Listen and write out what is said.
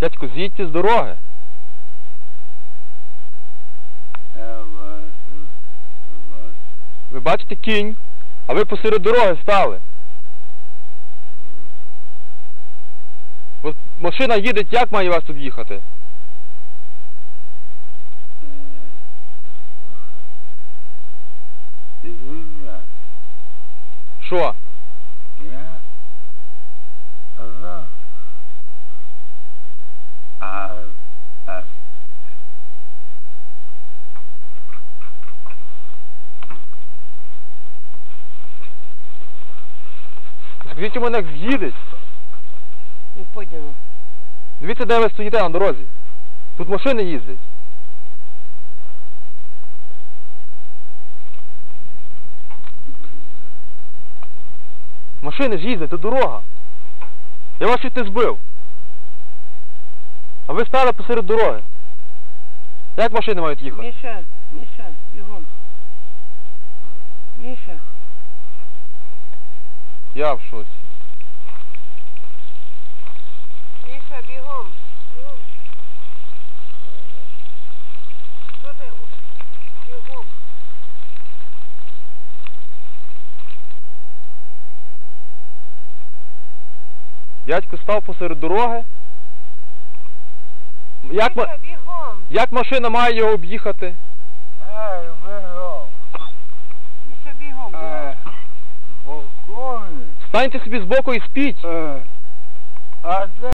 Дядько, з'їдьте з дороги. Ви бачите кінь, а ви посеред дороги стали. От машина їде, як має вас тут їхати? Що? я раз. А, а, У мене, як з'їдеть. І подняно. Дивіться, де ви стоїте на дорозі. Тут машини їздять. Машини ж їздять, це дорога. Я вас чуть не збив. А ви стали посеред дороги. Як машини мають їхати? Міша, Міша, бігом. Міша. Я в шоці. Міша, бігом. Бігом. Що ти? Бігом. Дядько став посеред дороги. Як, ма- Міша, бігом. як машина має його об'їхати? ай, виров. Міша, бігом. бігом. Е, Спокійно. Станьте собі збоку і спіть. Е, А де